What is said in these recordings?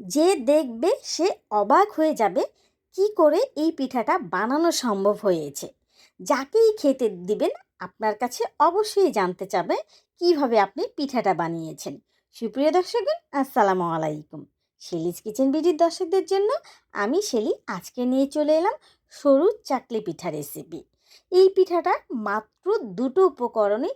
যে দেখবে সে অবাক হয়ে যাবে, কি করে এই পিঠাটা বানানো সম্ভব হয়েছে। যাকেই খেতে দিবেন, আপনার কাছে অবশ্যই জানতে চাবে কীভাবে আপনি পিঠাটা বানিয়েছেন। সুপ্রিয় দর্শকগণ, আসসালামু আলাইকুম। শেলিজ কিচেন বিডির দর্শকদের জন্য আমি শেলি আজকে নিয়ে চলে এলাম সরু চাকলি পিঠা রেসিপি। এই পিঠাটা মাত্র দুটো উপকরণে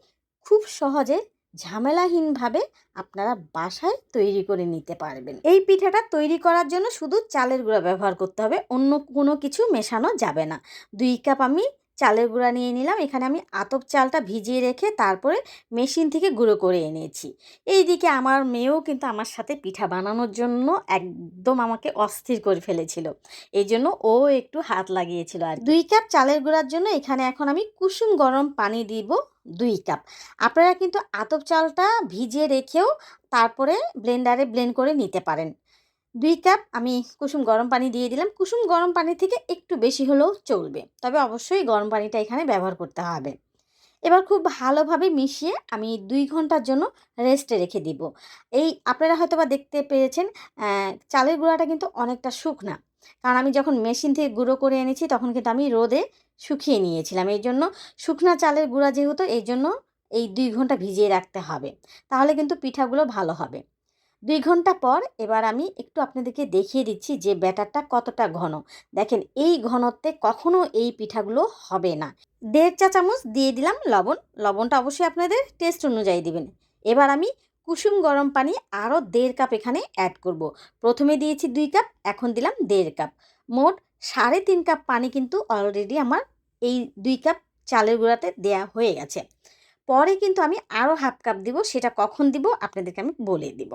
খুব সহজে ঝামেলাহীনভাবে আপনারা বাসায় তৈরি করে নিতে পারবেন। এই পিঠাটা তৈরি করার জন্য শুধু চালের গুঁড়া ব্যবহার করতে হবে, অন্য কোনো কিছু মেশানো যাবে না। দুই কাপ আমি চালের গুঁড়া নিয়ে নিলাম, এখানে আমি আতপ চালটা ভিজিয়ে রেখে তারপরে মেশিন থেকে গুঁড়ো করে এনেছি। এইদিকে আমার মেয়েও কিন্তু আমার সাথে পিঠা বানানোর জন্য একদম আমাকে অস্থির করে ফেলেছিল। এই জন্য ও একটু হাত লাগিয়েছিল আর দুই কাপ চালের গুঁড়ার জন্য এখানে এখন আমি কুসুম গরম পানি দিব। দুই কাপ। আপনারা কিন্তু আতপ চালটা ভিজিয়ে রেখেও তারপরে ব্লেন্ডারে ব্লেন্ড করে নিতে পারেন। দুই কাপ আমি কুসুম গরম পানি দিয়ে দিলাম। কুসুম গরম পানি থেকে একটু বেশি হলেও চলবে। তবে অবশ্যই গরম পানিটা এখানে ব্যবহার করতে হবে। এবার খুব ভালোভাবে মিশিয়ে আমি দুই ঘণ্টার জন্য রেস্টে রেখে দিব। এই আপনারা হয়তো বা দেখতে পেয়েছেন চালের গুঁড়াটা কিন্তু অনেকটা শুকনা। কারণ আমি যখন মেশিন থেকে গুঁড়ো করে এনেছি তখন কিন্তু আমি রোদে শুকিয়ে নিয়েছিলাম। এই জন্য শুকনা চালের গুঁড়া যেহেতু এই জন্য এই দুই ঘণ্টা ভিজিয়ে রাখতে হবে। তাহলে কিন্তু পিঠাগুলো ভালো হবে। দুই ঘণ্টা পর এবার আমি একটু আপনাদেরকে দেখিয়ে দিচ্ছি যে ব্যাটারটা কতটা ঘন। দেখেন এই ঘনত্বে কখনো এই পিঠাগুলো হবে না। দেড় চা চামচ দিয়ে দিলাম লবণ। লবণটা অবশ্যই আপনাদের টেস্ট অনুযায়ী দিবেন। এবার আমি কুসুম গরম পানি আরও দেড় কাপ এখানে অ্যাড করব। প্রথমে দিয়েছি দুই কাপ, এখন দিলাম দেড় কাপ। মোট সাড়ে তিন কাপ পানি কিন্তু অলরেডি আমার এই দুই কাপ চালের গুঁড়াতে দেয়া হয়ে গেছে। পরে কিন্তু আমি আরও হাফ কাপ দিব, সেটা কখন দিব আপনাদেরকে আমি বলে দিব।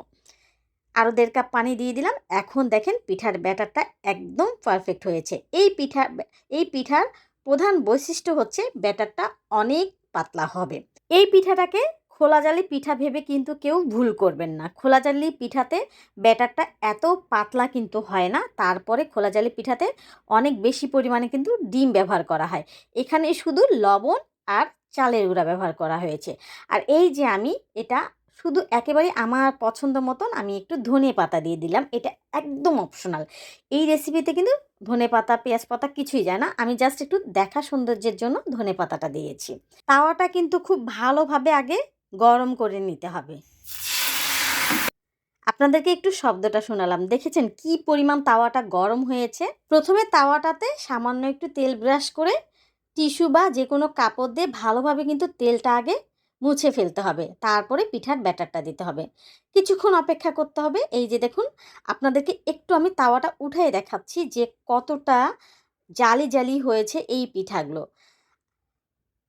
আরও দেড় কাপ পানি দিয়ে দিলাম, এখন দেখেন পিঠার ব্যাটারটা একদম পারফেক্ট হয়েছে। এই পিঠা, এই পিঠার প্রধান বৈশিষ্ট্য হচ্ছে ব্যাটারটা অনেক পাতলা হবে। এই পিঠাটাকে খোলা জালি পিঠা ভেবে কিন্তু কেউ ভুল করবেন না। খোলা জালি পিঠাতে ব্যাটারটা এত পাতলা কিন্তু হয় না, তারপরে খোলা জালি পিঠাতে অনেক বেশি পরিমাণে কিন্তু ডিম ব্যবহার করা হয়। এখানে শুধু লবণ আর চালের গুঁড়া ব্যবহার করা হয়েছে। আর এই যে আমি, এটা শুধু একেবারে আমার পছন্দ মতন আমি একটু ধনে পাতা দিয়ে দিলাম, এটা একদম অপশনাল এই রেসিপিতে কিন্তু ধনে পাতা, পেঁয়াজ পাতা কিছুই যায় না, আমি জাস্ট একটু দেখা সৌন্দর্যের জন্য ধনে পাতাটা দিয়েছি। তাওয়াটা কিন্তু খুব ভালোভাবে আগে গরম করে নিতে হবে। আপনাদেরকে একটু শব্দটা শোনালাম। দেখেছেন কি পরিমাণ তাওয়াটা গরম হয়েছে? প্রথমে তাওয়াটাতে সামান্য একটু তেল ব্রাশ করে টিস্যু বা যে কোনো কাপড় দিয়ে ভালোভাবে কিন্তু তেলটা আগে মুছে ফেলতে হবে। তারপরে পিঠার ব্যাটারটা দিতে হবে। কিছুক্ষণ অপেক্ষা করতে হবে। এই যে দেখুন, আপনাদেরকে একটু আমি তাওয়াটা উঠাই দেখাচ্ছি যে কতটা জালি জালি হয়েছে এই পিঠাগুলো।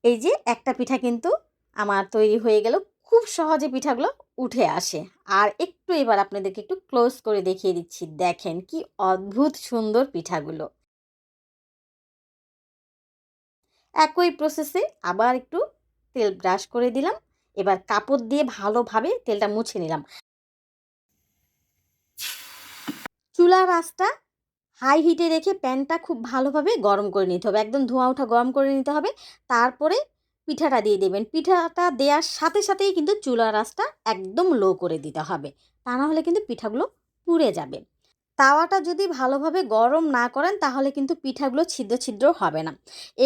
এই যে একটা পিঠা কিন্তু আমার তৈরি হয়ে গেল। খুব সহজে পিঠাগুলো উঠে আসে। আর একটু এবার আপনাদেরকে একটু ক্লোজ করে দেখিয়ে দিচ্ছি। দেখেন কি অদ্ভুত সুন্দর পিঠাগুলো। একই প্রসেসে আবার একটু তেল ব্রাশ করে দিলাম। এবার কাপড় দিয়ে ভালোভাবে তেলটা মুছে নিলাম। চুলা রাসটা হাই হিটে রেখে প্যানটা খুব ভালোভাবে গরম করে নিতে হবে। একদম ধোঁয়া ওঠা গরম করে নিতে হবে। তারপরে পিঠাটা দিয়ে দেবেন। পিঠাটা দেওয়ার সাথে সাথেই কিন্তু চুলা রাসটা একদম লো করে দিতে হবে। তা না হলে কিন্তু পিঠাগুলো পুড়ে যাবে। তাওয়াটা যদি ভালোভাবে গরম না করেন তাহলে কিন্তু পিঠাগুলো ছিদ্র ছিদ্র হবে না।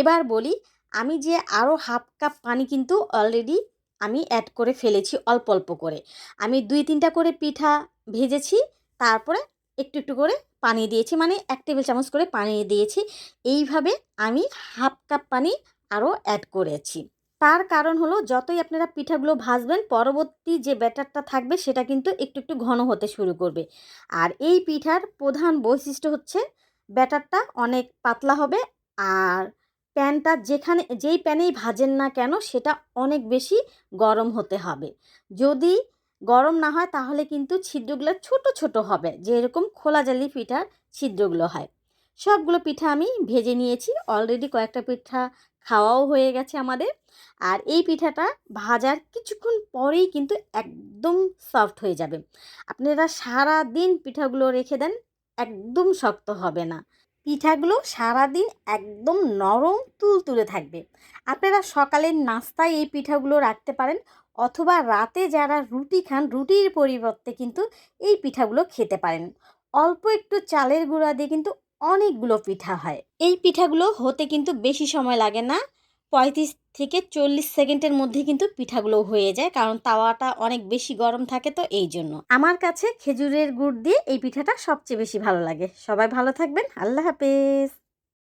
এবার বলি, আমি যে আরও হাফ কাপ পানি কিন্তু অলরেডি আমি অ্যাড করে ফেলেছি অল্প অল্প করে। আমি দুই তিনটা করে পিঠা ভেজেছি, তারপরে একটু একটু করে পানি দিয়েছি। মানে এক টেবিল চামচ করে পানি দিয়েছি। এইভাবে আমি হাফ কাপ পানি আরও অ্যাড করেছি। তার কারণ হলো, যতই আপনারা পিঠাগুলো ভাজবেন, পরবর্তী যে ব্যাটারটা থাকবে, সেটা কিন্তু একটু একটু ঘন হতে শুরু করবে। আর এই পিঠার প্রধান বৈশিষ্ট্য হচ্ছে, ব্যাটারটা অনেক পাতলা হবে, আর প্যানটা যেখানে, যেই প্যানেই ভাজেন না কেন, সেটা অনেক বেশি গরম হতে হবে। যদি গরম না হয়, তাহলে কিন্তু ছিদ্রগুলো ছোট ছোট হবে, যেরকম খোলা জালি পিঠার ছিদ্রগুলো হয়। সবগুলো পিঠা আমি ভেজে নিয়েছি। অলরেডি কয়েকটা পিঠা খাওয়াও হয়ে গেছে আমাদের। আর এই পিঠাটা ভাজার কিছুক্ষণ পরেই কিন্তু একদম সফট হয়ে যাবে। আপনারা সারা দিন পিঠাগুলো রেখে দেন, একদম শক্ত হবে না। পিঠাগুলো সারাদিন একদম নরম তুলতুলে থাকবে। আপনারা সকালের নাস্তায় এই পিঠাগুলো রাখতে পারেন অথবা রাতে যারা রুটি খান, রুটির পরিবর্তে কিন্তু এই পিঠাগুলো খেতে পারেন। অল্প একটু চালের গুঁড়া দিয়ে কিন্তু অনেকগুলো পিঠা হয়। এই পিঠাগুলো হতে কিন্তু বেশি সময় লাগে না। পঁয়ত্রিশ থেকে চল্লিশ সেকেন্ডের মধ্যে কিন্তু পিঠাগুলো হয়ে যায়, কারণ তাওয়াটা অনেক বেশি গরম থাকে তো এই জন্য। আমার কাছে খেজুরের গুড় দিয়ে এই পিঠাটা সবচেয়ে বেশি ভালো লাগে। সবাই ভালো থাকবেন। আল্লাহ হাফেজ।